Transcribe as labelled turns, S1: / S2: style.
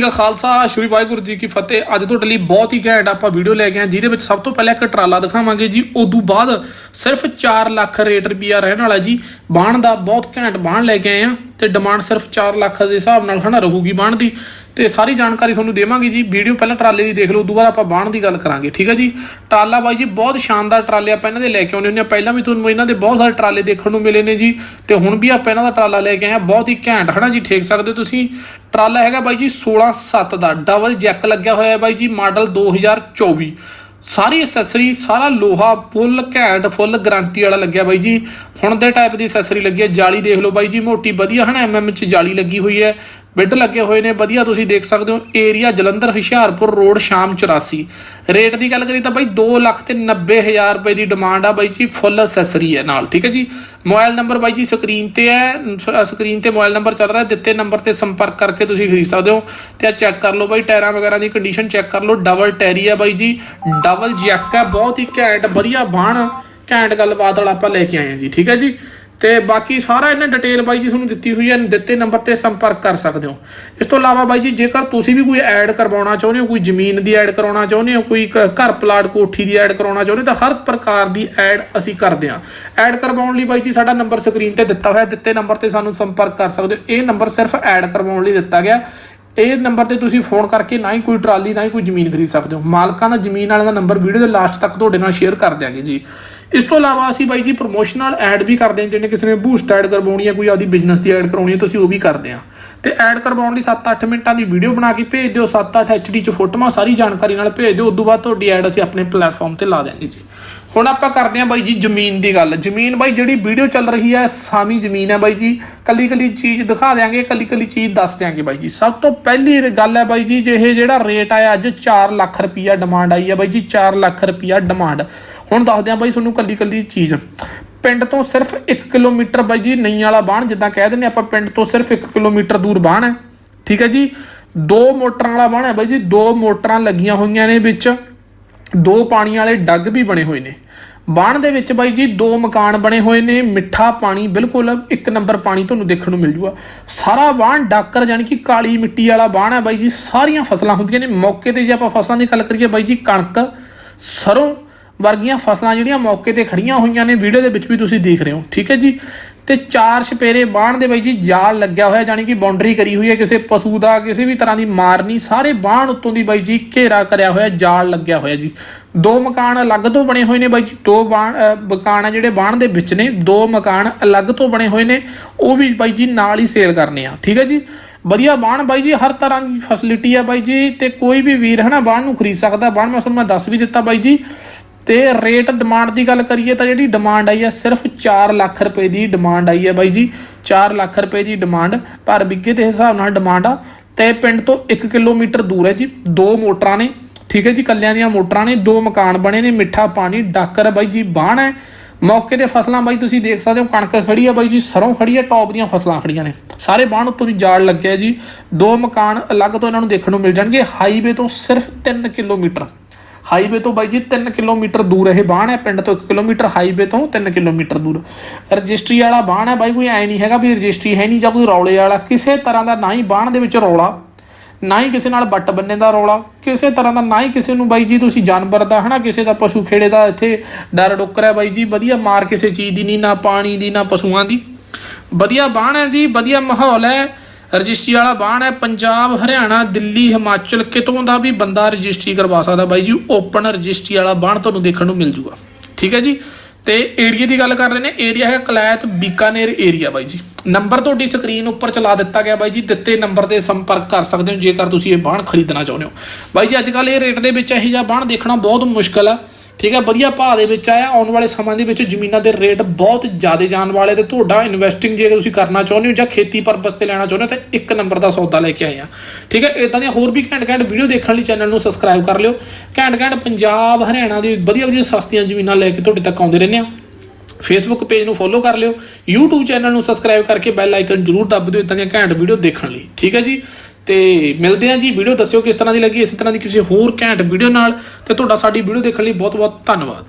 S1: ਜੀ ਕਾ ਖਾਲਸਾ, ਸ਼੍ਰੀ ਵਾਹਿਗੁਰੂ ਜੀ ਕੀ ਫਤਿਹ। ਅੱਜ ਤੁਹਾਡੇ ਲਈ ਬਹੁਤ ਹੀ ਘੈਂਟ ਆਪਾਂ ਵੀਡੀਓ ਲੈ ਕੇ ਆਏ ਜਿਹਦੇ ਵਿੱਚ ਸਭ ਤੋਂ ਪਹਿਲਾਂ ਇੱਕ ਟਰਾਲਾ ਦਿਖਾਵਾਂਗੇ ਜੀ। ਉਦੋਂ ਬਾਅਦ ਸਿਰਫ 4 ਲੱਖ ਰੇਟ ਰੁਪਿਆ ਰਹਿਣ ਵਾਲਾ ਜੀ। ਬਾਣ ਦਾ ਬਹੁਤ ਘੈਂਟ ਬਾਣ ਲੈ ਕੇ ਆਏ ਆ ਤੇ ਡਿਮਾਂਡ ਸਿਰਫ 4 ਲੱਖ ਦੇ ਹਿਸਾਬ ਨਾਲ ਹਨਾ ਰਹੂਗੀ ਬਾਣ ਦੀ ਤੇ ਸਾਰੀ ਜਾਣਕਾਰੀ ਤੁਹਾਨੂੰ ਦੇਵਾਂਗੇ ਜੀ। ਵੀਡੀਓ ਪਹਿਲਾਂ ਟਰਾਲੇ ਦੀ ਦੇਖ ਲਓ, ਉਦੋਂ ਬਾਅਦ ਆਪਾਂ ਬਾਣ ਦੀ ਗੱਲ ਕਰਾਂਗੇ, ਠੀਕ ਹੈ ਜੀ? ਟਰਾਲਾ ਬਾਈ ਜੀ, ਬਹੁਤ ਸ਼ਾਨਦਾਰ ਟਰਾਲੇ ਆਪਾਂ ਇਹਨਾਂ ਦੇ ਲੈ ਕੇ ਆਉਂਦੇ ਹੁੰਦੇ ਆ ਪਹਿਲਾਂ ਵੀ ਤੁਹਾਨੂੰ ਇਹਨਾਂ ਦੇ ਬਹੁਤ ਸਾਰੇ ਟਰਾਲੇ ਦੇਖਣ ਨੂੰ ਮਿਲੇ ਨੇ ਜੀ। ਤੇ ਹੁਣ ਵੀ ਆਪਾਂ ਇਹਨਾਂ ਦਾ ਟਰਾਲਾ ਲੈ ਕੇ ਆਏ ਆ ਬਹੁਤ ਹੀ ਘੈਂਟ, ਹਨਾ ਜੀ? ਠੇਕ ਸਕਦੇ ਹੋ ਤੁਸੀਂ। ਟਰਾਲਾ ਹੈਗਾ ਬਾਈ ਜੀ 16 ਦਾ। ਡਬਲ ਜੈਕ ਲੱਗਿਆ ਹੋਇਆ ਹੈ ਬਾਈ ਜੀ, ਮਾਡਲ 2024 ਸਾਰੀ ਅਸੈਸਰੀ ਸਾਰਾ ਲੋਹਾ ਫੁੱਲ ਘੈਂਟ ਫੁੱਲ ਗਾਰੰਟੀ ਵਾਲਾ ਲੱਗਿਆ ਬਾਈ ਜੀ। ਹੁਣ ਦੇ ਟਾਈਪ ਦੀ ਅਸੈਸਰੀ ਲੱਗੀ ਹੈ, ਜਾਲੀ ਦੇਖ ਲਓ ਬਾਈ ਜੀ, ਮੋਟੀ ਵਧੀਆ, ਹਨਾ ਐਮਐਮ ਚ ਜਾਲੀ ਲੱਗੀ ਹੋਈ ਹੈ। ਬਿੱਡ ਲੱਗੇ ਹੋਏ ਨੇ, ਵਧੀਆ ਤੁਸੀਂ ਦੇਖ ਸਕਦੇ ਹੋ ਏਰੀਆ ਜਲੰਧਰ ਹੁਸ਼ਿਆਰਪੁਰ ਰੋਡ ਸ਼ਾਮ 84 ਰੇਟ ਦੀ ਗੱਲ ਕਰੀ ਤਾਂ ਬਾਈ 2 ਲੱਖ ਤੇ 90 ਹਜ਼ਾਰ ਰੁਪਏ ਦੀ ਡਿਮਾਂਡ ਆ ਬਾਈ ਜੀ ਫੁੱਲ ਐਕਸੈਸਰੀ ਹੈ ਨਾਲ, ਠੀਕ ਹੈ ਜੀ। ਮੋਬਾਈਲ ਨੰਬਰ ਬਾਈ ਜੀ ਸਕਰੀਨ ਤੇ ਹੈ ਸਕਰੀਨ ਤੇ ਮੋਬਾਈਲ ਨੰਬਰ ਚੱਲ ਰਿਹਾ, ਦਿੱਤੇ ਨੰਬਰ ਤੇ ਸੰਪਰਕ ਕਰਕੇ ਤੁਸੀਂ ਖਰੀਦ ਸਕਦੇ ਹੋ। ਤੇ ਆ ਚੈੱਕ ਕਰ ਲਓ ਬਾਈ, ਟਾਇਰਾਂ ਵਗੈਰਾ ਦੀ ਕੰਡੀਸ਼ਨ ਚੈੱਕ ਕਰ ਲਓ ਡਬਲ ਟੈਰੀ ਹੈ ਬਾਈ ਜੀ ਡਬਲ ਜੈਕ ਹੈ, ਬਹੁਤ ਹੀ ਘੈਂਟ, ਵਧੀਆ ਬਾਣ, ਘੈਂਟ ਗੱਲਬਾਤ ਵਾਲਾ ਆਪਾਂ ਲੈ ਕੇ ਆਏ ਹਾਂ ਜੀ, ਠੀਕ ਹੈ ਜੀ। ਤੇ ਬਾਕੀ ਸਾਰਾ ਇਹਨਾਂ ਡਿਟੇਲ ਬਾਈ ਜੀ ਤੁਹਾਨੂੰ ਦਿੱਤੀ ਹੋਈ ਹੈ, ਦਿੱਤੇ ਨੰਬਰ ਤੇ ਸੰਪਰਕ ਕਰ ਸਕਦੇ ਹੋ। ਇਸ ਤੋਂ ਇਲਾਵਾ ਬਾਈ ਜੀ, ਜੇਕਰ ਤੁਸੀਂ ਵੀ ਕੋਈ ਐਡ ਕਰਵਾਉਣਾ ਚਾਹੁੰਦੇ ਹੋ, ਕੋਈ ਜ਼ਮੀਨ ਦੀ ਐਡ ਕਰਾਉਣਾ ਚਾਹੁੰਦੇ ਹੋ, ਕੋਈ ਘਰ ਪਲਾਟ ਕੋਠੀ ਦੀ ਐਡ ਕਰਾਉਣਾ ਚਾਹੁੰਦੇ ਹੋ, ਤਾਂ ਹਰ ਪ੍ਰਕਾਰ ਦੀ ਐਡ ਅਸੀਂ ਕਰਦੇ ਹਾਂ। ਐਡ ਕਰਵਾਉਣ ਲਈ ਬਾਈ ਜੀ ਸਾਡਾ ਨੰਬਰ ਸਕਰੀਨ ਤੇ ਦਿੱਤਾ ਹੋਇਆ, ਦਿੱਤੇ ਨੰਬਰ ਤੇ ਸਾਨੂੰ ਸੰਪਰਕ ਕਰ ਸਕਦੇ ਹੋ। ਇਹ ਨੰਬਰ ਸਿਰਫ ਐਡ ਕਰਵਾਉਣ ਲਈ ਦਿੱਤਾ ਗਿਆ। ਇਹ ਨੰਬਰ ਤੇ ਤੁਸੀਂ ਫੋਨ ਕਰਕੇ ਨਾ ਹੀ ਕੋਈ ਟਰਾਲੀ, ਨਾ ਹੀ ਕੋਈ ਜ਼ਮੀਨ ਖਰੀਦ ਸਕਦੇ ਹੋ। ਮਾਲਕਾਂ ਦਾ, ਜ਼ਮੀਨ ਵਾਲਿਆਂ ਦਾ ਨੰਬਰ ਵੀਡੀਓ ਦੇ ਲਾਸਟ ਤੱਕ ਤੁਹਾਡੇ ਨਾਲ ਸ਼ੇਅਰ ਕਰ ਦਿਆਂਗੇ ਜੀ। ਇਸ ਤੋਂ ਇਲਾਵਾ ਅਸੀਂ ਬਾਈ ਜੀ ਪ੍ਰੋਮੋਸ਼ਨਲ ਐਡ ਵੀ ਕਰਦੇ ਹਾਂ, ਜਿਹਨੇ ਕਿਸੇ ਨੇ ਬੂਸਟ ਐਡ ਕਰਵਾਉਣੀ ਹੈ ਕੋਈ ਆਪਦੀ ਬਿਜ਼ਨਸ ਦੀ ਐਡ ਕਰਾਉਣੀ ਹੈ ਤੁਸੀਂ ਉਹ ਵੀ ਕਰਦੇ ਹਾਂ। ਤੇ ਐਡ ਕਰਵਾਉਣ ਲਈ 7-8 ਮਿੰਟਾਂ ਦੀ ਵੀਡੀਓ ਬਣਾ ਕੇ ਭੇਜ ਦਿਓ 7-8 HD ਚ ਫੋਟੋਆਂ ਸਾਰੀ ਜਾਣਕਾਰੀ ਨਾਲ ਭੇਜ ਦਿਓ, ਉਦੋਂ ਬਾਅਦ ਤੁਹਾਡੀ ਐਡ ਅਸੀਂ ਆਪਣੇ ਪਲੇਟਫਾਰਮ ਤੇ ਲਾ ਦਿਆਂਗੇ ਜੀ। ਹੁਣ ਆਪਾਂ ਕਰਦੇ ਹਾਂ ਬਾਈ ਜੀ ਜ਼ਮੀਨ ਦੀ ਗੱਲ। ਜ਼ਮੀਨ ਬਾਈ ਜਿਹੜੀ ਵੀਡੀਓ ਚੱਲ ਰਹੀ ਹੈ ਸਾਮੀ ਜ਼ਮੀਨ ਹੈ ਬਾਈ ਜੀ। ਕੱਲੀ ਕੱਲੀ ਚੀਜ਼ ਦਿਖਾ ਦਿਆਂਗੇ ਕੱਲੀ ਕੱਲੀ ਚੀਜ਼ ਦੱਸ ਦਿਆਂਗੇ ਬਾਈ ਜੀ। ਸਭ ਤੋਂ ਪਹਿਲੀ ਗੱਲ ਹੈ ਬਾਈ ਜੀ, ਜੇ ਇਹ ਜਿਹੜਾ ਰੇਟ ਆਇਆ ਅੱਜ 4 ਲੱਖ ਰੁਪਈਆ ਡਿਮਾਂਡ ਆਈ ਹੈ ਬਾਈ ਜੀ 4 ਲੱਖ ਰੁਪਈਆ ਡਿਮਾਂਡ ਹੁਣ ਦੱਸਦੇ ਹਾਂ ਬਾਈ ਤੁਹਾਨੂੰ ਕੱਲੀ ਕੱਲੀ ਚੀਜ਼। ਪਿੰਡ ਤੋਂ ਸਿਰਫ 1 ਕਿਲੋਮੀਟਰ ਬਾਈ ਜੀ ਨਈ ਵਾਲਾ ਬਾਣ, ਜਿੱਦਾਂ ਕਹਿ ਦਿੰਦੇ ਆਪਾਂ ਪਿੰਡ ਤੋਂ ਸਿਰਫ 1 ਕਿਲੋਮੀਟਰ ਦੂਰ ਬਾਣ ਹੈ। ਠੀਕ ਹੈ ਜੀ? ਦੋ ਮੋਟਰਾਂ ਵਾਲਾ ਬਾਣ ਹੈ ਬਾਈ ਜੀ, ਦੋ ਮੋਟਰਾਂ ਲੱਗੀਆਂ ਹੋਈਆਂ ਨੇ ਵਿੱਚ। ਦੋ ਪਾਣੀ ਵਾਲੇ ਡੱਗ ਵੀ ਬਣੇ ਹੋਏ ਨੇ। ਬਾਣ ਦੇ ਵਿੱਚ ਬਾਈ ਜੀ ਦੋ ਮਕਾਨ ਬਣੇ ਹੋਏ ਨੇ, ਮਿੱਠਾ ਪਾਣੀ, ਬਿਲਕੁਲ ਇੱਕ ਨੰਬਰ ਪਾਣੀ ਤੁਹਾਨੂੰ ਦੇਖਣ ਨੂੰ ਮਿਲ ਜੂਗਾ। ਸਾਰਾ ਬਾਣ ਡਾਕਰ ਯਾਨੀ ਕਿ ਕਾਲੀ ਮਿੱਟੀ ਵਾਲਾ ਬਾਣ ਹੈ ਬਾਈ ਜੀ, ਸਾਰੀਆਂ ਫਸਲਾਂ ਹੁੰਦੀਆਂ ਨੇ। ਮੌਕੇ ਤੇ ਜੇ ਆਪਾਂ ਫਸਲਾਂ ਦੀ ਗੱਲ ਕਰੀਏ ਬਾਈ ਜੀ, ਕਣਕ, ਸਰੋਂ ਵਰਗੀਆਂ ਫਸਲਾਂ ਜਿਹੜੀਆਂ ਮੌਕੇ ਤੇ ਖੜੀਆਂ ਹੋਈਆਂ ਨੇ, ਵੀਡੀਓ ਦੇ ਵਿੱਚ ਵੀ ਤੁਸੀਂ ਦੇਖ ਰਹੇ ਹੋ, ਠੀਕ ਹੈ ਜੀ? ਤੇ ਚਾਰ ਛਪੇਰੇ ਬਾਣ ਦੇ ਬਾਈ ਜੀ ਜਾਲ ਲੱਗਿਆ ਹੋਇਆ ਯਾਨੀ ਕਿ ਬਾਉਂਡਰੀ ਕਰੀ ਹੋਈ ਹੈ, ਕਿਸੇ ਪਸ਼ੂ ਦਾ, ਕਿਸੇ ਵੀ ਤਰ੍ਹਾਂ ਦੀ ਮਾਰ ਨਹੀਂ, ਸਾਰੇ ਬਾਣ ਉੱਤੋਂ ਦੀ ਬਾਈ ਜੀ ਘੇਰਾ ਕਰਿਆ ਹੋਇਆ, ਜਾਲ ਲੱਗਿਆ ਹੋਇਆ ਜੀ। ਦੋ ਮਕਾਨ ਅਲੱਗ ਤੋਂ ਬਣੇ ਹੋਏ ਨੇ ਬਾਈ ਜੀ, ਦੋ ਬਾਣ ਮਕਾਨ ਆ ਜਿਹੜੇ ਬਾਣ ਦੇ ਵਿੱਚ ਨੇ, ਦੋ ਮਕਾਨ ਅਲੱਗ ਤੋਂ ਬਣੇ ਹੋਏ ਨੇ, ਉਹ ਵੀ ਬਾਈ ਜੀ ਨਾਲ ਹੀ ਸੇਲ ਕਰਨੇ ਆ, ਠੀਕ ਹੈ ਜੀ? ਵਧੀਆ ਬਾਣ ਬਾਈ ਜੀ, ਹਰ ਤਰ੍ਹਾਂ ਦੀ ਫੈਸਿਲਿਟੀ ਆ ਬਾਈ ਜੀ, ਤੇ ਕੋਈ ਵੀ ਵੀਰ ਹੈ ਨਾ ਬਾਣ ਨੂੰ ਖਰੀਦ ਸਕਦਾ, ਬਾਣ ਮੈਂ ਤੁਹਾਨੂੰ ਮੈਂ ਦੱਸ ਵੀ ਦਿੱਤਾ ਬਾਈ ਜੀ। ਤੇ ਰੇਟ ਡਿਮਾਂਡ ਦੀ ਗੱਲ ਕਰੀਏ ਤਾਂ ਜਿਹੜੀ ਡਿਮਾਂਡ ਆਈ ਹੈ ਸਿਰਫ 4 ਲੱਖ ਰੁਪਏ ਦੀ ਡਿਮਾਂਡ ਆਈ ਹੈ ਬਾਈ ਜੀ। 4 ਲੱਖ ਰੁਪਏ ਦੀ ਡਿਮਾਂਡ ਪਰ ਬਿੱਗੇ ਦੇ ਹਿਸਾਬ ਨਾਲ ਡਿਮਾਂਡ ਆ। ਤੇ ਪਿੰਡ ਤੋਂ 1 ਕਿਲੋਮੀਟਰ ਦੂਰ ਹੈ ਜੀ। ਦੋ ਮੋਟਰਾਂ ਨੇ, ਠੀਕ ਹੈ ਜੀ, ਕੱਲਿਆਂ ਦੀਆਂ ਮੋਟਰਾਂ ਨੇ, ਦੋ ਮਕਾਨ ਬਣੇ ਨੇ, ਮਿੱਠਾ ਪਾਣੀ, ਡਾਕਰ ਬਾਈ ਜੀ, ਬਾਣ ਹੈ। ਮੌਕੇ ਤੇ ਫਸਲਾਂ ਬਾਈ ਤੁਸੀਂ ਦੇਖ ਸਕਦੇ ਹੋ, ਕਣਕ ਖੜੀ ਆ ਬਾਈ ਜੀ, ਸਰੋਂ ਖੜੀ ਆ, ਟੌਪ ਦੀਆਂ ਫਸਲਾਂ ਖੜੀਆਂ ਨੇ। ਸਾਰੇ ਬਾਣ ਉੱਤੋਂ ਦੀ ਜਾਲ ਲੱਗਿਆ ਜੀ। ਦੋ ਮਕਾਨ ਅਲੱਗ ਤੋਂ ਇਹਨਾਂ ਨੂੰ ਦੇਖਣ ਨੂੰ ਮਿਲ ਜਾਣਗੇ। ਹਾਈਵੇ ਤੋਂ ਸਿਰਫ 3 ਕਿਲੋਮੀਟਰ। ਹਾਈਵੇ ਤੋਂ ਬਾਈ ਜੀ 3 ਕਿਲੋਮੀਟਰ ਦੂਰ ਇਹ ਬਾਣ ਹੈ, ਪਿੰਡ ਤੋਂ 1 ਕਿਲੋਮੀਟਰ, ਹਾਈਵੇ ਤੋਂ 3 ਕਿਲੋਮੀਟਰ ਦੂਰ। ਰਜਿਸਟਰੀ ਵਾਲਾ ਬਾਣ ਹੈ ਬਾਈ, ਕੋਈ ਐ ਨਹੀਂ ਹੈਗਾ ਵੀ ਰਜਿਸਟਰੀ ਹੈ ਨਹੀਂ ਜਾਂ ਕੋਈ ਰੌਲੇ ਵਾਲਾ। ਕਿਸੇ ਤਰ੍ਹਾਂ ਦਾ ਨਾ ਹੀ ਬਾਣ ਦੇ ਵਿੱਚ ਰੌਲਾ, ਨਾ ਹੀ ਕਿਸੇ ਨਾਲ ਬੱਟ ਬੰਨੇ ਦਾ ਰੌਲਾ, ਕਿਸੇ ਤਰ੍ਹਾਂ ਦਾ ਨਾ ਹੀ ਕਿਸੇ ਨੂੰ ਬਾਈ ਜੀ ਤੁਸੀਂ ਜਾਨਵਰ ਦਾ, ਹਨਾ, ਕਿਸੇ ਦਾ ਪਸ਼ੂ ਖੇੜੇ ਦਾ ਇੱਥੇ ਡਰ ਡੁੱਕਰ ਹੈ ਬਾਈ ਜੀ, ਵਧੀਆ ਮਾਰ ਕਿਸੇ ਚੀਜ਼ ਦੀ ਨਹੀਂ, ਨਾ ਪਾਣੀ ਦੀ, ਨਾ ਪਸ਼ੂਆਂ ਦੀ। ਵਧੀਆ ਬਾਣ ਹੈ ਜੀ, ਵਧੀਆ ਮਾਹੌਲ ਹੈ। ਰਜਿਸਟਰੀ ਵਾਲਾ ਬਾਣ ਹੈ, ਪੰਜਾਬ, ਹਰਿਆਣਾ, ਦਿੱਲੀ, ਹਿਮਾਚਲ, ਕਿਤੋਂ ਦਾ ਵੀ ਬੰਦਾ ਰਜਿਸਟਰੀ ਕਰਵਾ ਸਕਦਾ ਬਾਈ ਜੀ ਓਪਨ ਰਜਿਸਟਰੀ ਵਾਲਾ ਬਾਣ ਤੁਹਾਨੂੰ ਦੇਖਣ ਨੂੰ ਮਿਲ ਜੂਗਾ। ਠੀਕ ਹੈ ਜੀ? ਤੇ ਏਰੀਆ ਦੀ ਗੱਲ ਕਰ ਰਹੇ ਨੇ ਏਰੀਆ ਹੈ ਕਲੈਤ ਬੀਕਾਨੇਰ ਏਰੀਆ ਬਾਈ ਜੀ। ਨੰਬਰ ਤੁਹਾਡੀ ਸਕਰੀਨ ਉੱਪਰ ਚਲਾ ਦਿੱਤਾ ਗਿਆ ਬਾਈ ਜੀ, ਦਿੱਤੇ ਨੰਬਰ ਤੇ ਸੰਪਰਕ ਕਰ ਸਕਦੇ ਹੋ, ਜੇਕਰ ਤੁਸੀਂ ਇਹ ਬਾਣ ਖਰੀਦਣਾ ਚਾਹੁੰਦੇ ਹੋ। ਬਾਈ ਜੀ, ਅੱਜ ਕੱਲ ਇਹ ਰੇਟ ਦੇ ਵਿੱਚ ਇਹੋ ਜਿਹਾ ਬਾਣ ਦੇਖਣਾ ਬਹੁਤ ਮੁਸ਼ਕਲ ਆ। ਠੀਕ ਹੈ, ਵਧੀਆ ਭਾਅ ਦੇ ਵਿੱਚ ਆਇਆ, ਆਉਣ ਵਾਲੇ ਸਮਾਂ ਦੇ ਵਿੱਚ ਜ਼ਮੀਨਾਂ ਦੇ ਰੇਟ ਬਹੁਤ ਜ਼ਿਆਦਾ ਜਾਣ ਵਾਲੇ ਤੇ ਤੁਹਾਡਾ ਇਨਵੈਸਟਿੰਗ ਜੇ ਤੁਸੀਂ ਕਰਨਾ ਚਾਹੁੰਦੇ ਹੋ ਜਾਂ ਖੇਤੀ ਪਰਪਸ ਤੇ ਲੈਣਾ ਚਾਹੁੰਦੇ ਹੋ, ਤਾਂ ਇੱਕ ਨੰਬਰ ਦਾ ਸੌਦਾ ਲੈ ਕੇ ਆਏ ਆ ਠੀਕ ਹੈ ਇਦਾਂ ਦੀਆਂ ਹੋਰ ਵੀ ਘੈਂਟ ਘੈਂਟ ਵੀਡੀਓ ਦੇਖਣ ਲਈ ਚੈਨਲ ਨੂੰ ਸਬਸਕ੍ਰਾਈਬ ਕਰ ਲਿਓ। ਘੈਂਟ ਘੈਂਟ ਪੰਜਾਬ, ਹਰਿਆਣਾ ਦੀ ਵਧੀਆ ਵਧੀਆ ਸਸਤੀਆਂ ਜ਼ਮੀਨਾਂ ਲੈ ਕੇ ਤੁਹਾਡੇ ਤੱਕ ਆਉਂਦੇ ਰਹਿੰਦੇ ਆ ਫੇਸਬੁੱਕ ਪੇਜ ਨੂੰ ਫੋਲੋ ਕਰ ਲਿਓ, YouTube ਚੈਨਲ ਨੂੰ ਸਬਸਕ੍ਰਾਈਬ ਕਰਕੇ ਬੈਲ ਆਈਕਨ ਜਰੂਰ ਦੱਬ ਦਿਓ ਇਦਾਂ ਦੀਆਂ ਘੈਂਟ ਵੀਡੀਓ ਦੇਖਣ ਲਈ। ਠੀਕ ਹੈ ਜੀ ਤੇ ਮਿਲਦੇ ਹਾਂ ਜੀ। ਵੀਡੀਓ ਦੱਸਿਓ ਕਿਸ ਤਰ੍ਹਾਂ ਦੀ ਲੱਗੀ, ਇਸੇ ਤਰ੍ਹਾਂ ਦੀ ਕਿਸੇ ਹੋਰ ਘੈਂਟ ਵੀਡੀਓ ਨਾਲ। ਤੇ ਤੁਹਾਡਾ ਸਾਡੀ ਵੀਡੀਓ ਦੇਖਣ ਲਈ ਬਹੁਤ ਬਹੁਤ ਧੰਨਵਾਦ।